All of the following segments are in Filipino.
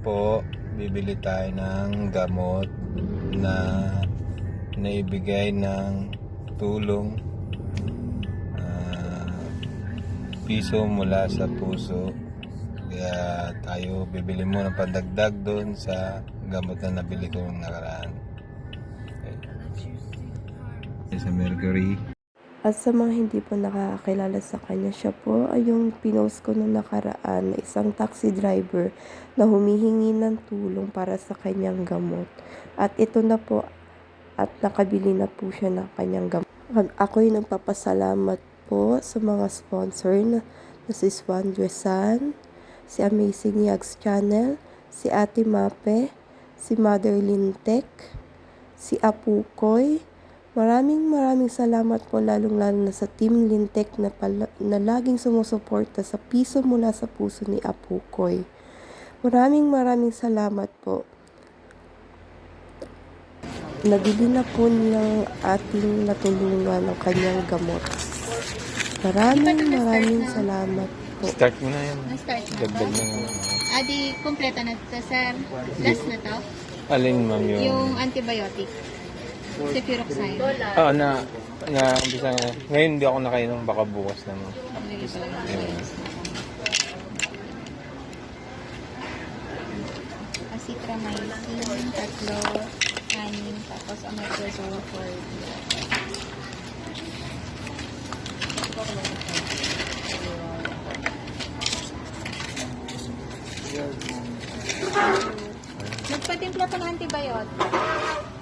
nakabili tayo ng gamot na naibigay ng tulong ah, piso mula sa puso. Kaya tayo bibili mo ng pandagdag doon sa gamot na nabili ko nung nakaraan. Okay. Sa Mercury. At sa mga hindi po nakakakilala sa kanya, siya po ay yung pinost ko nung nakaraan na isang taxi driver na humihingi ng tulong para sa kanyang gamot. At ito na po, at nakabili na po siya ng kanyang gamot. Ako'y nagpapasalamat po sa mga sponsor na, na si Swan Dresan, si Amazing Yags Channel, si Ate Mape, si Mother Lintek, si Apukoy, Maraming maraming salamat po lalong-lalo na sa Team Lintek na, pala, na laging sumusuporta sa piso mula sa puso ni Apukoy. Maraming maraming salamat po. Nabili na po ng ating natulungan ng kanyang gamot. Maraming maraming salamat po. Start mo na yan. Na-start na Dagdag na nga. Ah, di, kompleto na to, sir. Last na to? Alin ma'am yung... Yung antibiotic. Cefuroxime. Oo, na, na, umpisa na. Ngayon hindi ako nakainom, baka bukas naman. Ayun. Azithromycin, tatlo, anim, tapos omeprazole for Nagpatimpla pa ng antibiotic.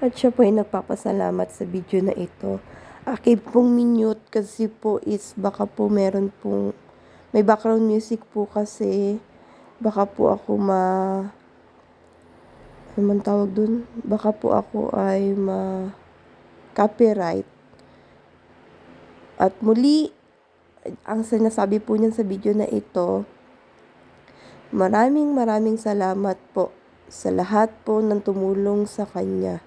At siya po ay nagpapasalamat sa video na ito. Akin pong minute kasi po is baka po meron pong may background music po kasi baka po ako ma ano man tawag dun? Baka po ako ay ma copyright. At muli, ang sinasabi po niyan sa video na ito, maraming maraming salamat po sa lahat po ng tumulong sa kanya.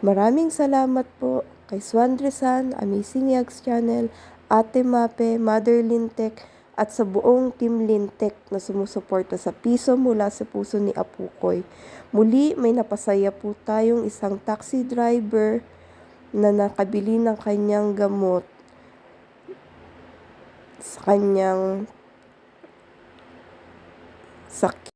Maraming salamat po kay Swandresan, Amazing Yags Channel, Ate Mape, Mother Lintek, at sa buong Team Lintek na sumusuporta sa piso mula sa puso ni Apukoy. Muli, may napasaya po tayong isang taxi driver na nakabili ng kanyang gamot sa kanyang sakit.